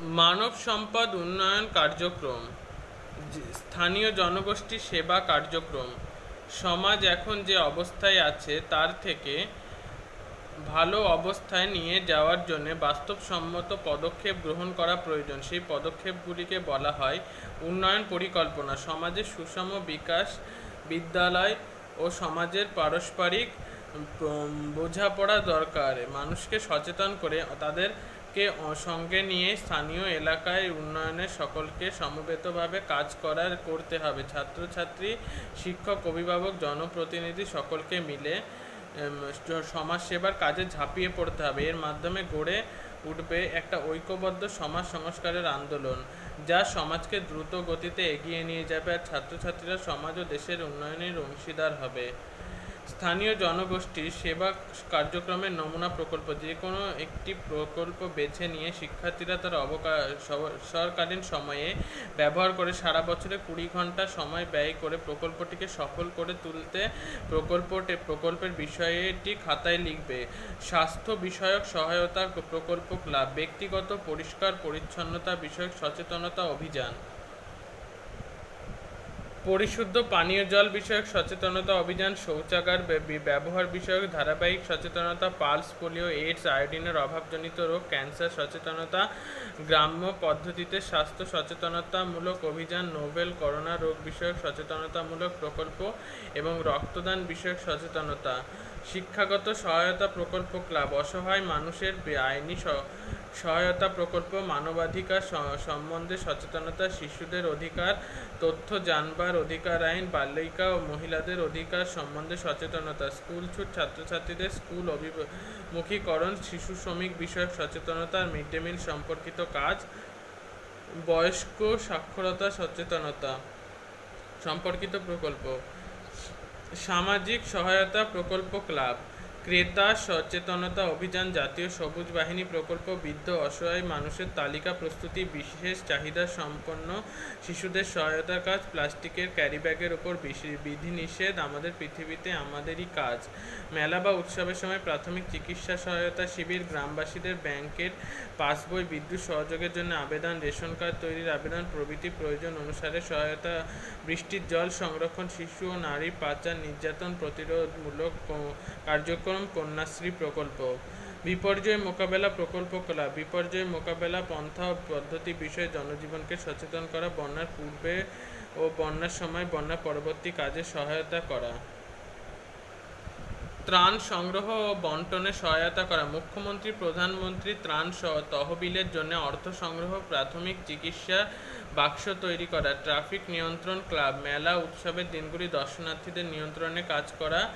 মানব সম্পদ উন্নয়ন কার্যক্রম স্থানীয় জনগোষ্ঠী সেবা কার্যক্রম, সমাজ এখন যে অবস্থায় আছে তার থেকে ভালো অবস্থায় নিয়ে যাওয়ার জন্য বাস্তবসম্মত পদক্ষেপ গ্রহণ করা প্রয়োজন। সেই পদক্ষেপগুলিকে বলা হয় উন্নয়ন পরিকল্পনা। সমাজের সুষম বিকাশ বিদ্যালয় ও সমাজের পারস্পরিক বোঝাপড়া দরকার। মানুষকে সচেতন করে তাদেরকে অ- সঙ্গে নিয়ে স্থানীয় এলাকায় উন্নয়নের সকলকে সমবেতভাবে কাজ করার করতে হবে। ছাত্রছাত্রী, শিক্ষক, অভিভাবক, জনপ্রতিনিধি সকলকে মিলে সমাজসেবার কাজে ঝাঁপিয়ে পড়তে হবে। এর মাধ্যমে গড়ে উঠবে একটা ঐক্যবদ্ধ সমাজ সংস্কারের আন্দোলন, যা সমাজকে দ্রুত গতিতে এগিয়ে নিয়ে যাবে আর ছাত্রছাত্রীরা সমাজ ও দেশের উন্নয়নের অংশীদার হবে। স্থানীয় জনগোষ্ঠীর সেবা কার্যক্রমের নমুনা প্রকল্প, যে কোনো একটি প্রকল্প বেছে নিয়ে শিক্ষার্থীরা তার অবসরকালীন সময়ে ব্যবহার করে সারা বছরে কুড়ি ঘণ্টা সময় ব্যয় করে প্রকল্পটিকে সফল করে তুলতে প্রকল্পটি, প্রকল্পের বিষয়টি খাতায় লিখবে। স্বাস্থ্য বিষয়ক সহায়তা প্রকল্প ক্লাব, ব্যক্তিগত পরিষ্কার পরিচ্ছন্নতা বিষয়ক সচেতনতা অভিযান। পরিশুদ্ধ পানীয় জল বিষয়ক সচেতনতা অভিযান শৌচাগার ব্যবহার বিষয়ক ধারাবাহিক সচেতনতা, পালস পোলিও, এইডস, আয়োডিনের অভাবজনিত রোগ, ক্যান্সার সচেতনতা, গ্রাম্য পদ্ধতিতে স্বাস্থ্য সচেতনতামূলক অভিযান, নোবেল করোনা রোগ বিষয়ক সচেতনতামূলক প্রকল্প এবং রক্তদান বিষয়ক সচেতনতা, শিক্ষাগত সহায়তা প্রকল্প ক্লাব, অসহায় মানুষের আইনি সহায়তা প্রকল্প, মানবাধিকার সম্বন্ধে সচেতনতা, শিশুদের অধিকার, তথ্য জানবার অধিকার আইন, বালিকা ও মহিলাদের অধিকার সম্বন্ধে সচেতনতা, স্কুল ছুট ছাত্রছাত্রীদের স্কুল অভিমুখীকরণ, শিশু শ্রমিক বিষয়ক সচেতনতা, মিড ডে মিল সম্পর্কিত কাজ, বয়স্ক সাক্ষরতা সচেতনতা সম্পর্কিত প্রকল্প। সামাজিক সহায়তা প্রকল্প ক্লাব। ক্রেতা, সচেতনতা অভিযান, জাতীয় সবুজ বাহিনী প্রকল্প, বৃদ্ধ, অসহায় মানুষের তালিকা প্রস্তুতি, বিশেষ চাহিদা সম্পন্ন শিশুদের সহায়তার কাজ, প্লাস্টিকের ক্যারিব্যাগের ওপর বিশি- বিধিনিষেধ, আমাদের পৃথিবীতে আমাদেরই কাজ। মেলা বা উৎসবের সময় প্রাথমিক চিকিৎসা সহায়তা শিবির, গ্রামবাসীদের ব্যাংকের পাসবই, বিদ্যুৎ সহযোগের জন্য আবেদন, রেশন কার্ড তৈরির আবেদন, প্রভৃতি প্রয়োজন অনুসারে সহায়তা, বৃষ্টির জল সংরক্ষণ, শিশু ও নারী পাচার, নির্যাতন প্রতিরোধমূলক ক- কার্যক্রম কন্যাশ্রী প্রকল্প। বিপর্যয় মোকাবেলা প্রকল্প কলা। বিপর্যয় মোকাবেলা পন্থা পদ্ধতি বিষয়ে জনজীবনকে সচেতন করা, বন্যার পূর্বে ও বন্যার সময় বন্যা পরবর্তী কাজে সহায়তা করা। ত্রাণ সংগ্রহ ও বন্টনে সহায়তা করা। মুখ্যমন্ত্রী, প্রধানমন্ত্রী ত্রাণ স- তহবিলের জন্য অর্থ সংগ্রহ, প্রাথমিক চিকিৎসা, বাক্স তৈরি করা, ট্রাফিক নিয়ন্ত্রণ ক্লাব, মেলা, উৎসবের দিনগুলি দর্শনার্থীদের নিয়ন্ত্রণে কাজ করা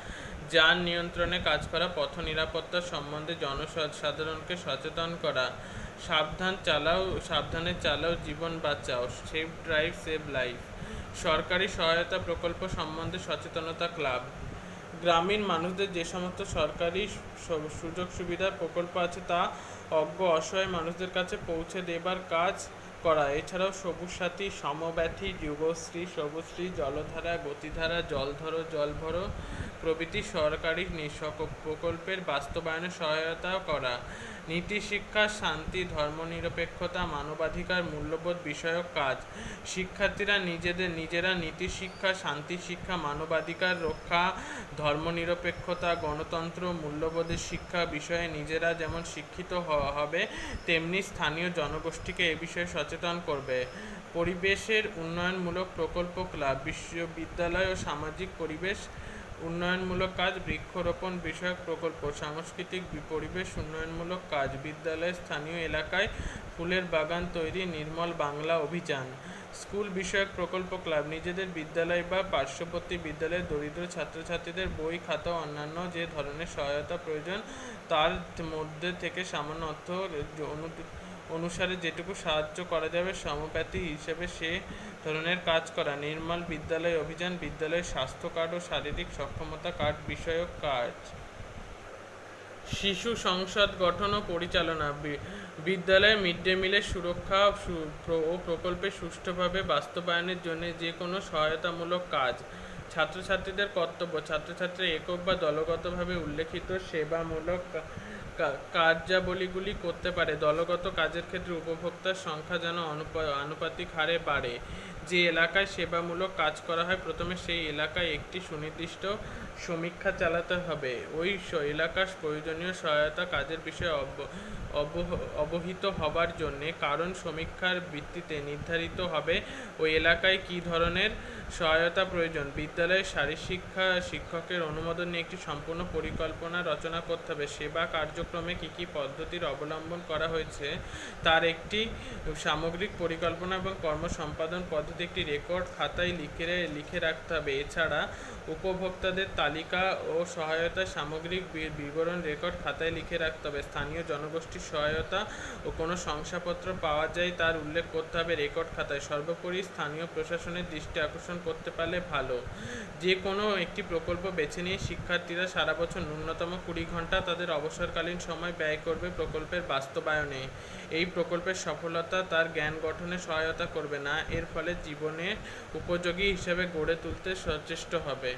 যান নিয়ন্ত্রণে কাজ করা, পথ নিরাপত্তা সম্বন্ধে জনসাধারণকে সচেতন করা, সাবধান চালাও, সাবধানে চালাও, জীবন বাঁচাও, সেভ ড্রাইভ, সেভ লাইফ। সরকারি সহায়তা প্রকল্প সম্বন্ধে সচেতনতা ক্লাব। গ্রামীণ মানুষদের যে সমস্ত সরকারি সুযোগ সুবিধার প্রকল্প আছে তা অজ্ঞ, অসহায় মানুষদের কাছে পৌঁছে দেবার কাজ করা। এছাড়াও সবুজ সাথী, সমব্যথী, যুবশ্রী সবুজশ্রী জলধারা, গতিধারা জলধরো জলভরো প্রভৃতি সরকারি প্রকল্পের বাস্তবায়নে সহায়তা করা। নীতি, শিক্ষা, শান্তি, ধর্মনিরপেক্ষতা, মানবাধিকার, মূল্যবোধ বিষয়ক কাজ। শিক্ষার্থীরা নিজেদের, নিজেরা নীতি, শিক্ষা, শান্তি, শিক্ষা, মানবাধিকার রক্ষা, ধর্মনিরপেক্ষতা, গণতন্ত্র, মূল্যবোধের শিক্ষা বিষয়ে নিজেরা যেমন শিক্ষিত হ- হবে, তেমনি স্থানীয় জনগোষ্ঠীকে এ বিষয়ে সচেতন করবে। পরিবেশের উন্নয়নমূলক প্রকল্প ক্লাব, বিশ্ববিদ্যালয় ও সামাজিক পরিবেশ উন্নয়নমূলক কাজ, বৃক্ষরোপণ বিষয়ক প্রকল্প, সাংস্কৃতিক পরিবেশ উন্নয়নমূলক কাজ, বিদ্যালয়, স্থানীয় এলাকায় ফুলের বাগান তৈরি, নির্মল বাংলা অভিযান। স্কুল বিষয়ক প্রকল্প ক্লাব, নিজেদের বিদ্যালয় বা পার্শ্ববর্তী বিদ্যালয়ের দরিদ্র ছাত্রছাত্রীদের বই, খাতা অন্যান্য যে ধরনের সহায়তা প্রয়োজন, তার মধ্যে থেকে সামান্য অর্থ অনু- অনুসারে যেটুকু সাহায্য করা যাবে সমপ্যাথী হিসেবে সে ধরনের কাজ করা। নির্মল বিদ্যালয় অভিযান, বিদ্যালয়ের স্বাস্থ্য কার্ড ও শারীরিক সক্ষমতা কার্ড বিষয়ক কাজ। শিশু সংসদ গঠন ও পরিচালনা। বিদ্যালয়ে মিড ডে মিলের সুরক্ষা ও প্রকল্পে সুষ্ঠুভাবে বাস্তবায়নের জন্য যে কোনো সহায়তামূলক কাজ। ছাত্রছাত্রীদের কর্তব্য। ছাত্রছাত্রী একক বা দলগতভাবে উল্লেখিত সেবামূলক কার্যাবলীগুলি করতে পারে। দলগত কাজের ক্ষেত্রে উপভোক্তার সংখ্যা যেন আনুপাতিক হারে বাড়ে। যে এলাকায় সেবামূলক কাজ করা হয়, প্রথমে সেই এলাকায় একটি সুনির্দিষ্ট সমীক্ষা চালাতে হবে। ওই এলাকার প্রয়োজনীয় সহায়তা কাজের বিষয়ে অব- অবহ- অবহিত হবার জন্যে কারণ সমীক্ষার ভিত্তিতে নির্ধারিত হবে ওই এলাকায় কী ধরনের সহায়তা প্রয়োজন। বিদ্যালয়ের শারীরশিক্ষা শিক্ষকের অনুমোদন নিয়ে একটি সম্পূর্ণ পরিকল্পনা রচনা করতে হবে। সেবা কার্যক্রমে কী কী পদ্ধতির অবলম্বন করা হয়েছে, তার একটি সামগ্রিক পরিকল্পনা এবং কর্ম সম্পাদন পদ্ধতি একটি রেকর্ড খাতায় লিখে লিখে রাখতে হবে, এছাড়া উপভোক্তাদের তালিকা ও সহায়তা সামগ্রিক বিবরণ রেকর্ড খাতায় লিখে রাখতে হবে। স্থানীয় জনগোষ্ঠীর সহায়তা ও কোনো শংসাপত্র পাওয়া যায় তার উল্লেখ করতে হবে রেকর্ড খাতায়। সর্বোপরি স্থানীয় প্রশাসনের দৃষ্টি আকর্ষণ করতে পারলে ভালো। যে কোনো একটি প্রকল্প বেছে নিয়ে শিক্ষার্থীরা সারা বছর ন্যূনতম কুড়ি ঘণ্টা তাদের অবসরকালীন সময় ব্যয় করবে প্রকল্পের বাস্তবায়নে। এই প্রকল্পের সফলতা তার জ্ঞান গঠনে সহায়তা করবে না, এর ফলে জীবনে উপযোগী হিসেবে গড়ে তুলতে সচেষ্ট হবে।